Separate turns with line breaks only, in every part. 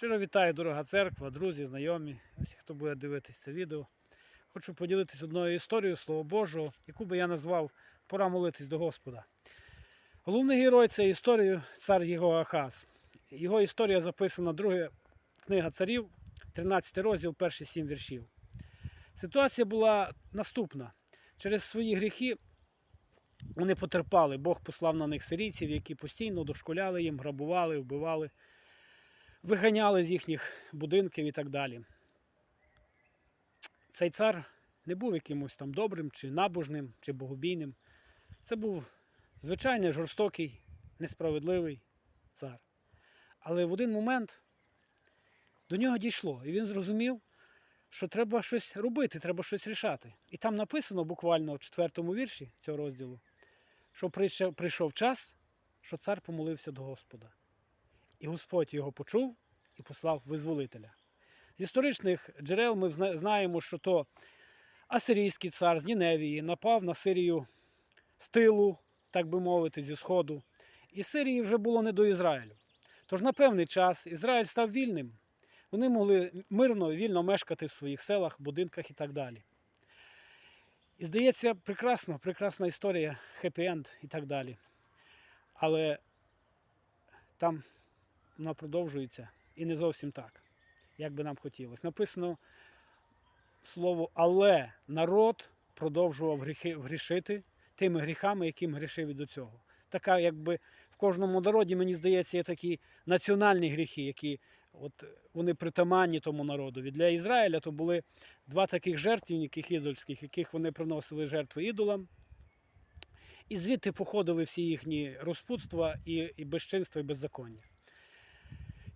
Щиро вітаю, дорога церква, друзі, знайомі, всі, хто буде дивитися це відео. Хочу поділитися одною історією Слова Божого, яку би я назвав Пора молитись до Господа. Головний герой цієї історії цар його Ахаз. Його історія записана друга книга царів, 13 розділ, перші сім віршів. Ситуація була наступна. Через свої гріхи вони потерпали. Бог послав на них сирійців, які постійно дошкуляли їм, грабували, вбивали виганяли з їхніх будинків і так далі. Цей цар не був якимось там добрим, чи набожним, чи богобійним. Це був звичайний жорстокий, несправедливий цар. Але в один момент до нього дійшло, і він зрозумів, що треба щось робити, треба щось рішати. І там написано буквально в четвертому вірші цього розділу, що прийшов, час, що цар помолився до Господа. І Господь його почув і послав визволителя. З історичних джерел ми знаємо, що то асирійський цар з Ніневії напав на Сирію з тилу, так би мовити, зі Сходу. І Сирії вже було не до Ізраїлю. Тож на певний час Ізраїль став вільним. Вони могли мирно, вільно мешкати в своїх селах, будинках і так далі. І здається, прекрасно, прекрасна історія, хеппі-енд і так далі. Але там вона продовжується і не зовсім так, як би нам хотілося. Написано слово але народ продовжував грішити тими гріхами, яким грішив і до цього. Така, якби в кожному народі, мені здається, є такі національні гріхи, які от вони притаманні тому народові. Для Ізраїля то були два таких жертвівників ідольських, яких вони приносили жертви ідолам. І звідти походили всі їхні розпутства і, і безчинства, і беззаконня.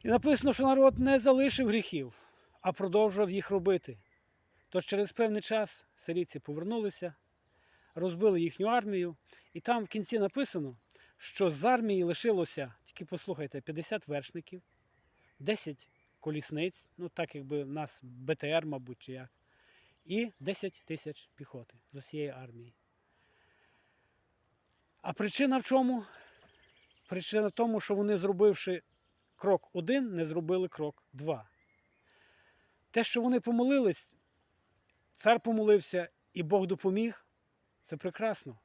І написано, що народ не залишив гріхів, а продовжував їх робити. Тож через певний час сирійці повернулися, розбили їхню армію, і там в кінці написано, що з армії лишилося, тільки послухайте, 50 вершників, 10 колісниць, ну так якби в нас БТР, мабуть, чи як, і 10 тисяч піхоти з усієї армії. А причина в чому? Причина в тому, що вони, зробивши крок один, не зробили крок два. Те, що вони помолились, цар помолився і Бог допоміг, це прекрасно.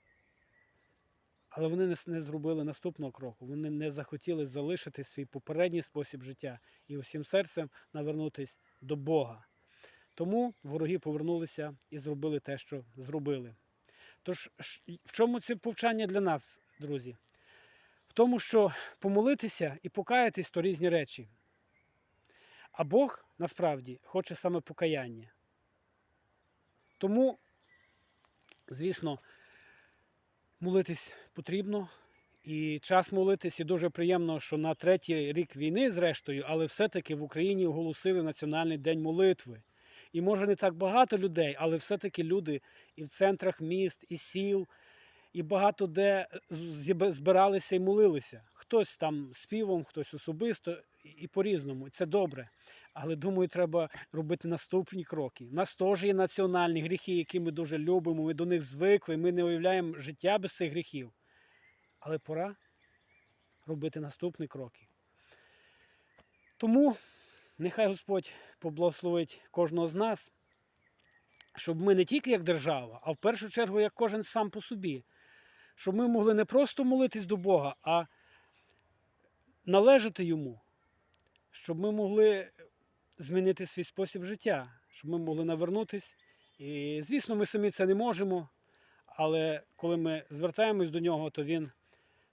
Але вони не, зробили наступного кроку. Вони не захотіли залишити свій попередній спосіб життя і усім серцем навернутися до Бога. Тому вороги повернулися і зробили те, що зробили. Тож, в чому це повчання для нас, друзі? Тому, що помолитися і покаятись то різні речі. А Бог насправді хоче саме покаяння. Тому, звісно, молитись потрібно. І час молитись, і дуже приємно, що на третій рік війни, зрештою, але все-таки в Україні оголосили Національний день молитви. І може не так багато людей, але все-таки люди і в центрах міст, і сіл, і багато де збиралися і молилися. Хтось там співом, хтось особисто і по-різному. Це добре. Але думаю, треба робити наступні кроки. У нас теж є національні гріхи, які ми дуже любимо, ми до них звикли, ми не уявляємо життя без цих гріхів. Але пора робити наступні кроки. Тому нехай Господь поблагословить кожного з нас, щоб ми не тільки як держава, а в першу чергу як кожен сам по собі, щоб ми могли не просто молитись до Бога, а належати йому, щоб ми могли змінити свій спосіб життя, щоб ми могли навернутись. І, звісно, ми самі це не можемо, але коли ми звертаємось до нього, то він,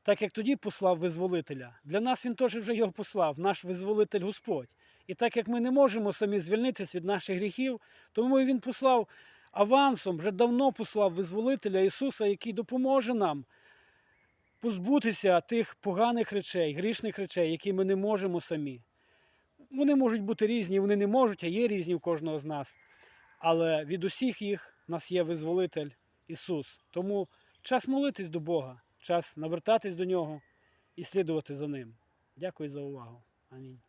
так як тоді послав визволителя, для нас він теж вже його послав, наш визволитель Господь. І так як ми не можемо самі звільнитись від наших гріхів, тому він послав авансом, вже давно послав визволителя Ісуса, який допоможе нам позбутися тих поганих речей, грішних речей, які ми не можемо самі. Вони можуть бути різні, вони не можуть, а є різні в кожного з нас. Але від усіх їх в нас є визволитель Ісус. Тому час молитись до Бога, час навертатись до Нього і слідувати за Ним. Дякую за увагу. Амінь.